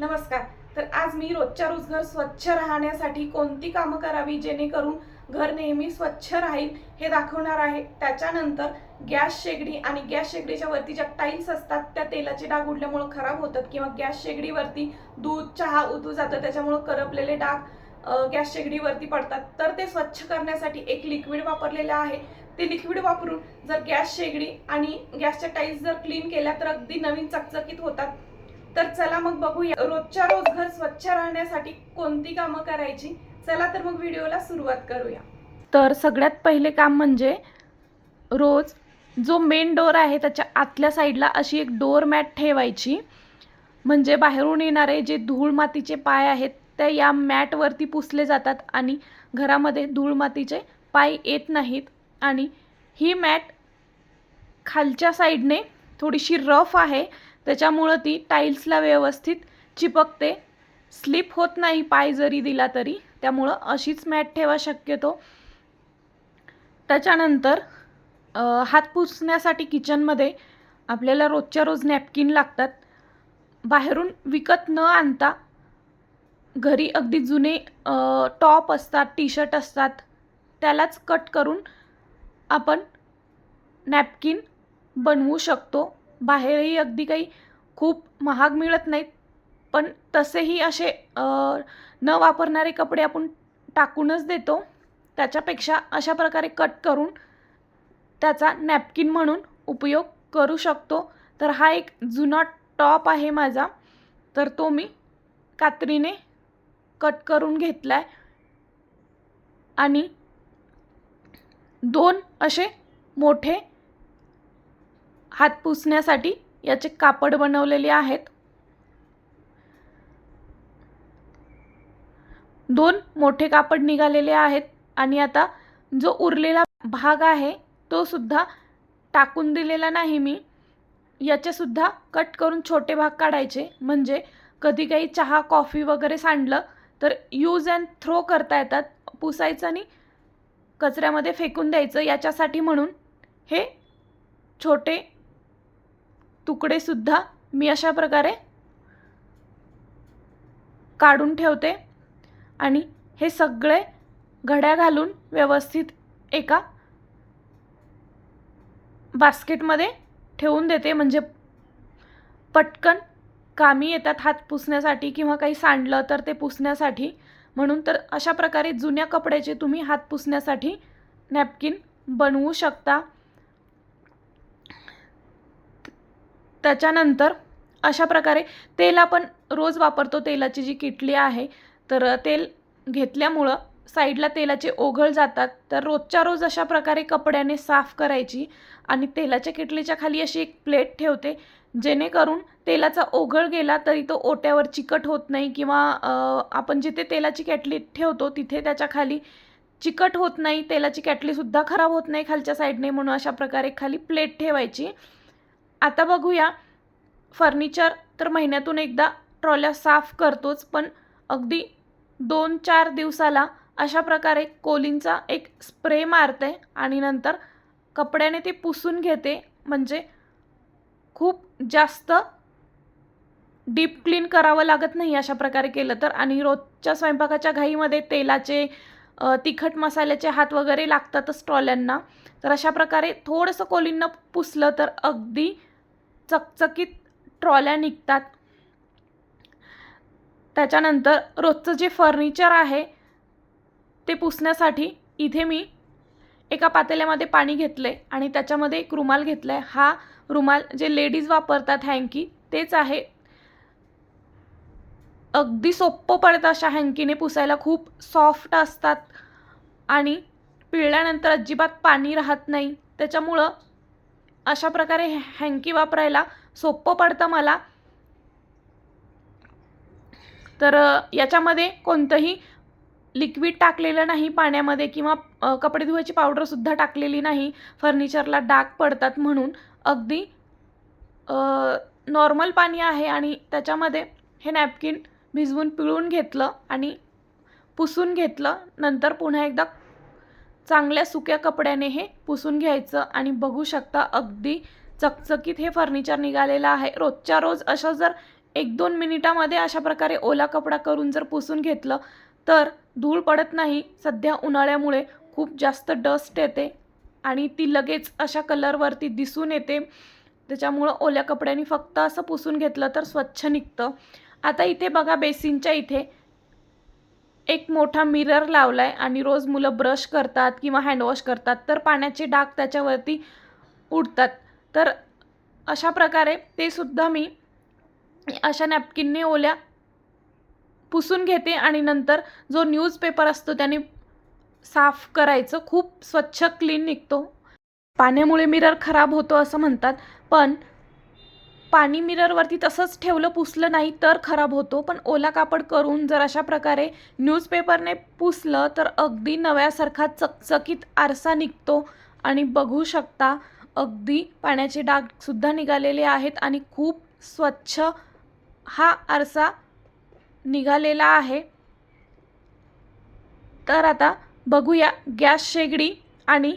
नमस्कार. तर आज मी रोजच्या रोज घर स्वच्छ राहण्यासाठी कोणती कामं करावी जेणेकरून घर नेहमी स्वच्छ राहील हे दाखवणार आहे. त्याच्यानंतर गॅस शेगडी आणि गॅस शेगडीच्या वरती ज्या टाईल्स असतात त्या तेलाचे डाग उडल्यामुळे खराब होतात किंवा गॅस शेगडीवरती दूध चहा उतू जातं त्याच्यामुळे करपलेले डाग गॅस शेगडीवरती पडतात. तर ते स्वच्छ करण्यासाठी एक लिक्विड वापरलेलं आहे. ते लिक्विड वापरून जर गॅस शेगडी आणि गॅसच्या टाईल्स जर क्लीन केल्या तर अगदी नवीन चकचकीत होतात. तर चला मग बघूया. रोजच्या रोज घर स्वच्छ राहण्यासाठी कोणती कामं करायची? चला तर मग व्हिडिओला सुरुवात करूया. तर सगळ्यात पहिले काम म्हणजे रोज जो मेन डोर आहे त्याच्या आतल्या साईडला अशी एक डोर मॅट ठेवायची. म्हणजे बाहेरून येणारे जे धूळ मातीचे पाय आहेत ते या मॅटवरती पुसले जातात आणि घरामध्ये धूळ मातीचे पाय येत नाहीत. आणि ही मॅट खालच्या साईडने थोडीशी रफ आहे. त्याच्यामुळं ती टाईल्सला व्यवस्थित चिपकते. स्लिप होत नाही पाय जरी दिला तरी. त्यामुळं अशीच मॅट ठेवा शक्यतो. त्याच्यानंतर हात पुसण्यासाठी किचनमध्ये आपल्याला रोजच्या रोज नॅपकिन लागतात. बाहेरून विकत न आणता घरी अगदी जुने टॉप असतात टी शर्ट असतात त्यालाच कट करून आपण नॅपकिन बनवू शकतो. बाहेरही अगदी काही खूप महाग मिळत नाहीत. पण तसेही असे न वापरणारे कपडे आपण टाकूनच देतो. त्याच्यापेक्षा अशा प्रकारे कट करून त्याचा नॅपकिन म्हणून उपयोग करू शकतो. तर हा एक जुना टॉप आहे माझा. तर तो मी कात्रीने कट करून घेतला आहे आणि दोन असे मोठे हात पुसण्यासाठी याचे कापड बनवलेले आहेत. दोन मोठे कापड निघालेले आहेत आणि आता जो उरलेला भाग आहे तो सुद्धा टाकून दिलेला नाही मी. याचेसुद्धा कट करून छोटे भाग काढायचे. म्हणजे कधी काही चहा कॉफी वगैरे सांडलं तर यूज अँड थ्रो करता येतात. पुसायचं आणि कचऱ्यामध्ये फेकून द्यायचं याच्यासाठी म्हणून हे छोटे तुकडेसुद्धा मी अशा प्रकारे काढून ठेवते आणि हे सगळे घड्या घालून व्यवस्थित एका बास्केटमध्ये ठेवून देते. म्हणजे पटकन कामी येतात हात पुसण्यासाठी किंवा काही सांडलं तर ते पुसण्यासाठी. म्हणून तर अशा प्रकारे जुन्या कपड्याचे तुम्ही हात पुसण्यासाठी नॅपकिन बनवू शकता. त्याच्यानंतर अशा प्रकारे तेल आपण रोज वापरतो तेलाची जी किटली आहे तर तेल घेतल्यामुळं साईडला तेलाचे ओघळ जातात. तर रोजच्या रोज अशा प्रकारे कपड्याने साफ करायची आणि तेलाच्या किटलीच्या खाली अशी एक प्लेट ठेवते जेणेकरून तेलाचा ओघळ गेला तरी तो ओट्यावर चिकट होत नाही किंवा आपण जिथे तेलाची कॅटली ठेवतो तिथे त्याच्याखाली चिकट होत नाही तेलाची कॅटलीसुद्धा खराब होत नाही खालच्या साईडने म्हणून अशा प्रकारे खाली प्लेट ठेवायची. आता बघूया. फर्निचर तर महिन्यातून एकदा ट्रॉल्या साफ करतोच पण अगदी दोन चार दिवसाला अशा प्रकारे कोलिनचा एक स्प्रे मारते आणि नंतर कपड्याने ते पुसून घेते. म्हणजे खूप जास्त डीप क्लीन करावं लागत नाही अशा प्रकारे केलं तर. आणि रोजच्या स्वयंपाकाच्या घाईमध्ये तेलाचे तिखट मसाल्याचे हात वगैरे लागतातच ट्रॉल्यांना. तर अशा प्रकारे थोडंसं कोलिननं पुसलं तर अगदी चकचकीत ट्रॉल्या निघतात. त्याच्यानंतर रोजचं जे फर्निचर आहे ते पुसण्यासाठी इथे मी एका पातेल्यामध्ये पाणी घेतलं आहे आणि त्याच्यामध्ये एक रुमाल घेतला आहे हा रुमाल जे लेडीज वापरतात हँकी तेच आहे. अगदी सोप्पं पडतं अशा हँकीने पुसायला. खूप सॉफ्ट असतात आणि पिळल्यानंतर अजिबात पाणी राहत नाही. त्याच्यामुळं अशा प्रकारे हँकी वापरायला सोपं पडतं मला. तर याच्यामध्ये कोणतंही लिक्विड टाकलेलं नाही पाण्यामध्ये किंवा कपडे धुवायची पावडरसुद्धा टाकलेली नाही. फर्निचरला डाग पडतात म्हणून. अगदी नॉर्मल पाणी आहे आणि त्याच्यामध्ये हे नॅपकिन भिजवून पिळून घेतलं आणि पुसून घेतलं. नंतर पुन्हा एकदा चांगल्या सुक्या कपड्याने हे पुसून घ्यायचं आणि बघू शकता अगदी चकचकीत हे फर्निचर निघालेलं आहे. रोजच्या रोज असं जर एक दोन मिनिटामध्ये अशा प्रकारे ओला कपडा करून जर पुसून घेतलं तर धूळ पडत नाही. सध्या उन्हाळ्यामुळे खूप जास्त डस्ट येते आणि ती लगेच अशा कलरवरती दिसून येते. त्याच्यामुळं ओल्या कपड्याने फक्त असं पुसून घेतलं तर स्वच्छ निघतं. आता इथे बघा बेसिनच्या इथे एक मोठा मिरर लावला आहे आणि रोज मुलं ब्रश करतात किंवा हँडवॉश करतात तर पाण्याचे डाग त्याच्यावरती उडतात. तर अशा प्रकारे ते सुद्धा मी अशा नॅपकिनने ओल्या पुसून घेते आणि नंतर जो न्यूजपेपर असतो त्याने साफ करायचं. खूप स्वच्छ क्लीन निघतो. पाण्यामुळे मिरर खराब होतो असं म्हणतात पण पाणी मिररवरती तसंच ठेवलं पुसलं नाही तर खराब होतो. पण ओला कापड करून जर अशा प्रकारे न्यूजपेपरने पुसलं तर अगदी नव्यासारखा चकचकीत आरसा निघतो. आणि बघू शकता अगदी पाण्याचे डागसुद्धा निघालेले आहेत आणि खूप स्वच्छ हा आरसा निघालेला आहे. तर आता बघूया गॅस शेगडी आणि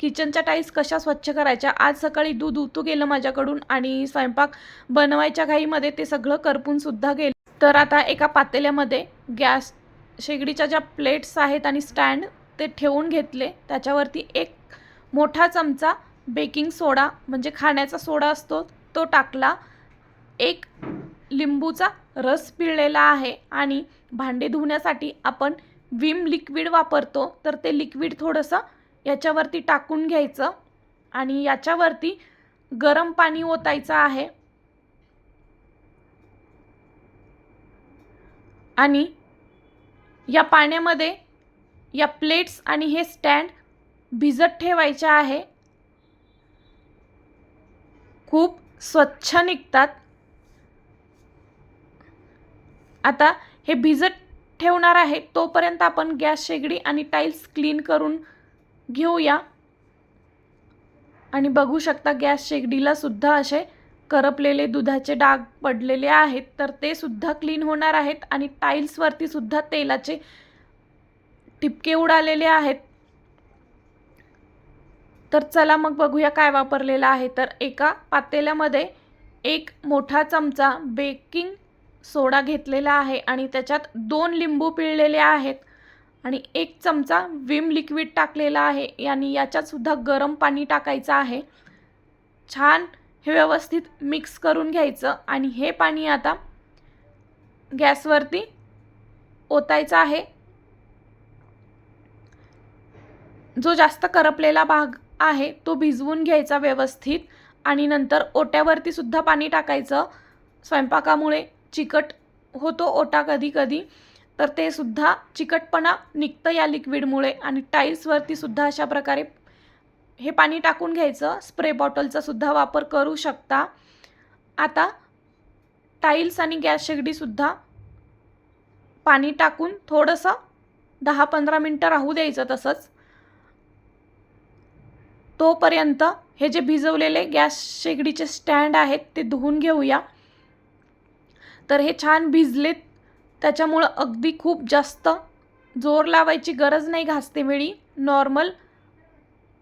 किचनच्या टाईल्स कशा स्वच्छ करायच्या? आज सकाळी दूध उतू गेलं माझ्याकडून आणि स्वयंपाक बनवायच्या घाईमध्ये ते सगळं करपूनसुद्धा गेलं. तर आता एका पातेल्यामध्ये गॅस शेगडीच्या ज्या प्लेट्स आहेत आणि स्टँड ते ठेवून घेतले. त्याच्यावरती एक मोठा चमचा बेकिंग सोडा म्हणजे खाण्याचा सोडा असतो तो टाकला. एक लिंबूचा रस पिळलेला आहे आणि भांडे धुण्यासाठी आपण विम लिक्विड वापरतो. तर ते लिक्विड थोडंसं याच्यावरती टाकून घ्यायचं आणि याच्यावरती गरम पाणी ओतायचं आहे. आणि या पाण्यामध्ये या प्लेट्स आणि हे स्टँड भिजत ठेवायचे आहे. खूप स्वच्छ निघतात. आता हे भिजत ठेवणार आहे तोपर्यंत आपण गॅस शेगडी आणि टाईल्स क्लीन करून घेऊया. आणि बघू शकता गॅस शेगडीला सुद्धा असे करपलेले दुधाचे डाग पडलेले आहेत. तर ते सुद्धा क्लीन होणार आहेत आणि टाईल्सवरती सुद्धा तेलाचे टिपके उडालेले आहेत. तर चला मग बघूया काय वापरलेलं आहे. तर एका पातेल्यामध्ये एक मोठा चमचा बेकिंग सोडा घेतलेला आहे आणि त्याच्यात दोन लिंबू पिळलेले आहेत. आणि एक चमचा विम लिक्विड टाकलेला आहे. आणि याच्यातसुद्धा गरम पाणी टाकायचं आहे. छान हे व्यवस्थित मिक्स करून घ्यायचं. आणि हे पाणी आता गॅसवरती ओतायचं आहे. जो जास्त करपलेला भाग आहे तो भिजवून घ्यायचा व्यवस्थित. आणि नंतर ओट्यावरती सुद्धा पाणी टाकायचं. स्वयंपाकामुळे चिकट होतो ओटा कधी कधी. तर ते सुद्धा चिकटपणा निघतं या लिक्विडमुळे आणि टाईल्सवरती सुद्धा अशा प्रकारे हे पाणी टाकून घ्यायचं. स्प्रे बॉटलचा सुद्धा वापर करू शकता. आता टाईल्स आणि गॅस शेगडीसुद्धा पाणी टाकून थोडंसं दहा पंधरा मिनटं राहू द्यायचं तसंच. तोपर्यंत हे जे भिजवलेले गॅस शेगडीचे स्टँड आहेत ते धुवून घेऊया. तर हे छान भिजलेत त्याच्यामुळं अगदी खूप जास्त जोर लावायची गरज नाही घासते वेळी. नॉर्मल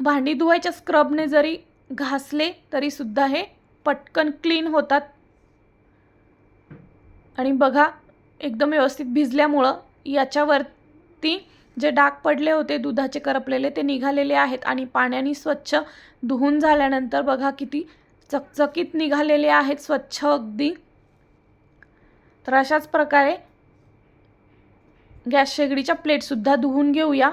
भांडी धुवायच्या स्क्रबने जरी घासले तरीसुद्धा हे पटकन क्लीन होतात. आणि बघा एकदम व्यवस्थित भिजल्यामुळं याच्यावरती जे डाग पडले होते दुधाचे करपलेले ते निघालेले आहेत आणि पाण्याने स्वच्छ धुवून झाल्यानंतर बघा किती चकचकीत निघालेले आहेत स्वच्छ अगदी. तर अशाच प्रकारे गॅस शेगडीच्या प्लेटसुद्धा धुवून घेऊया.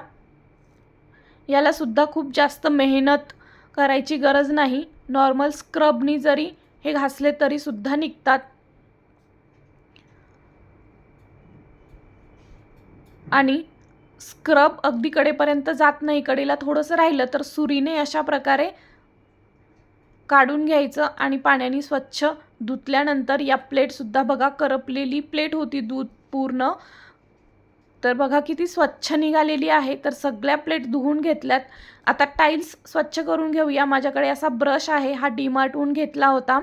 यालासुद्धा खूप जास्त मेहनत करायची गरज नाही. नॉर्मल स्क्रबनी जरी हे घासले तरीसुद्धा निघतात. आणि स्क्रब अगदी कडेपर्यंत जात नाही. कडेला थोडंसं राहिलं तर सुरीने अशा प्रकारे काढून घ्यायचं आणि पाण्याने स्वच्छ धुतल्यानंतर या प्लेटसुद्धा बघा करपलेली प्लेट होती दूध पूर्ण. तर बघा किती स्वच्छ निघालेली आहे. तर सगळ्या प्लेट धुवून घेतल्यात. आता टाईल्स स्वच्छ करून घेऊया. माझ्याकडे असा ब्रश आहे. हा डीमार्टहून घेतला होता.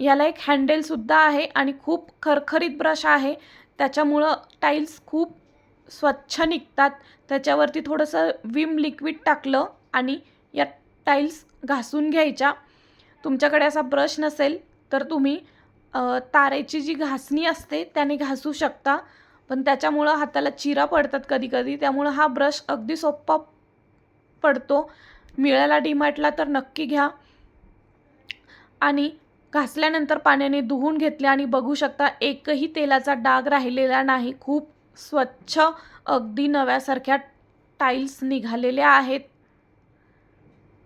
याला एक हँडेलसुद्धा आहे आणि खूप खरखरीत ब्रश आहे. त्याच्यामुळं टाईल्स खूप स्वच्छ निघतात. त्याच्यावरती थोडंसं विम लिक्विड टाकलं आणि या टाईल्स घासून घ्यायच्या. तुमच्याकडे असा ब्रश नसेल तर तुम्ही तारेची जी घासणी असते त्याने घासू शकता. पण त्याच्यामुळं हाताला चिरा पडतात कधी कधी त्यामुळं हा ब्रश अगदी सोप्पा पडतो. मिळाला डीमार्टला तर नक्की घ्या. आणि घासल्यानंतर पाण्याने धुवून घेतले आणि बघू शकता एकही तेलाचा डाग राहिलेला नाही. खूप स्वच्छ अगदी नव्यासारख्या टाईल्स निघालेल्या आहेत.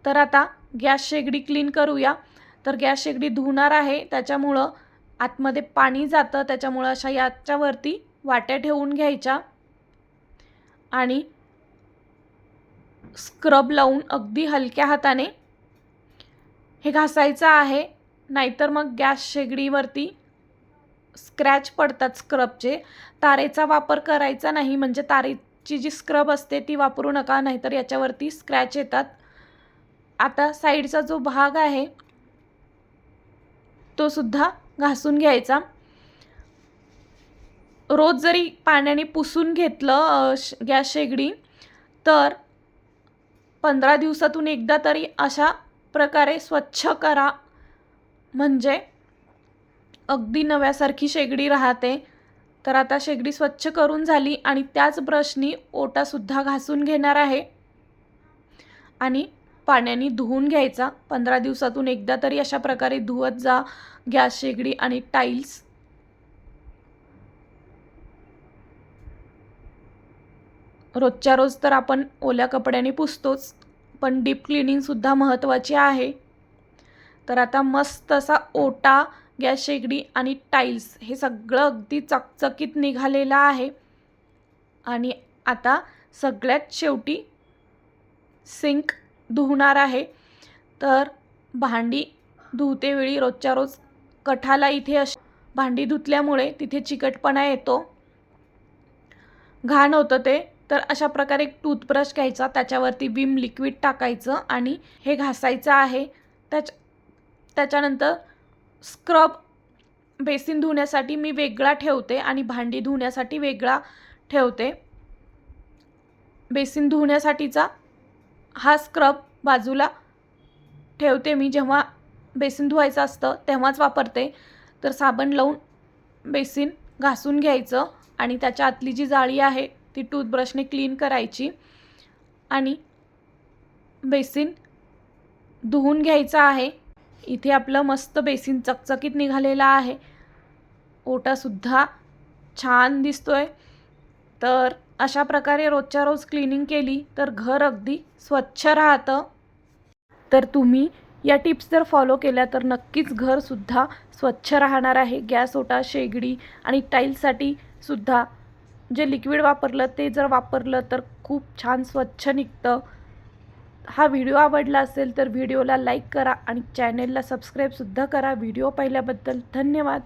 तर आता गॅस शेगडी क्लीन करूया. तर गॅस शेगडी धुणार आहे. त्याच्यामुळं आतमध्ये पाणी जातं. त्याच्यामुळं अशा याच्यावरती वाट्या ठेवून घ्यायच्या आणि स्क्रब लावून अगदी हलक्या हाताने हे घासायचं आहे. नाहीतर मग गॅस शेगडीवरती स्क्रॅच पडतात स्क्रबचे. तारेचा वापर करायचा नाही म्हणजे तारेची जी स्क्रब असते ती वापरू नका नाहीतर याच्यावरती स्क्रॅच येतात. आता साईडचा जो भाग आहे तो सुद्धा घासून घ्यायचा. रोज जरी पाण्याने पुसून घेतलं श गॅस शेगडी तर पंधरा दिवसातून एकदा तरी अशा प्रकारे स्वच्छ करा. म्हणजे अगदी नव्यासारखी शेगडी राहते. तर आता शेगडी स्वच्छ करून झाली आणि त्याच ब्रशनी ओटासुद्धा घासून घेणार आहे. आणि पाण्याने धुवून घ्यायचा. पंधरा दिवसातून एकदा तरी अशा प्रकारे धुवत जा. गॅस शेगडी आणि टाईल्स रोजच्या रोज तर आपण ओल्या कपड्याने पुसतोच पण डीप क्लिनिंगसुद्धा महत्त्वाची आहे. तर आता मस्त असा ओटा गॅस शेगडी आणि टाईल्स हे सगळं अगदी चकचकीत निघालेलं आहे. आणि आता सगळ्यात शेवटी सिंक धुवणार आहे. तर भांडी धुतेवेळी रोजच्या रोज कठाला इथे अशी भांडी धुतल्यामुळे तिथे चिकटपणा येतो. घाण होतं ते. तर अशा प्रकारे एक टूथब्रश घ्यायचा त्याच्यावरती विम लिक्विड टाकायचं आणि हे घासायचं आहे. त्याच त्याच्यानंतर स्क्रब बेसिन धुण्यासाठी मी वेगळा ठेवते आणि भांडी धुण्यासाठी वेगळा ठेवते. बेसिन धुण्यासाठीचा हा स्क्रब बाजूला ठेवते मी. जेव्हा बेसिन धुवायचं असतं तेव्हाच वापरते. तर साबण लावून बेसिन घासून घ्यायचं आणि त्याच्या आतली जी जाळी आहे ती टूथब्रशने क्लीन करायची आणि बेसिन धुवून घ्यायचं आहे. इथे आपलं मस्त बेसिन चकचकीत निघालेलं आहे. ओटासुद्धा छान दिसतोय. तर अशा प्रकारे रोजच्या रोज क्लिनिंग केली तर घर अगदी स्वच्छ राहतं. तर तुम्ही या टिप्स जर फॉलो केल्या तर नक्कीच घरसुद्धा स्वच्छ राहणार आहे. गॅस ओटा शेगडी आणि टाईल्ससाठी सुद्धा जे लिक्विड वापरलं ते जर वापरलं तर खूप छान स्वच्छ निघतं. हा व्हिडिओ आवडला असेल तर व्हिडिओला लाईक करा आणि चॅनेलला सबस्क्राईबसुद्धा करा. व्हिडिओ पाहिल्याबद्दल धन्यवाद.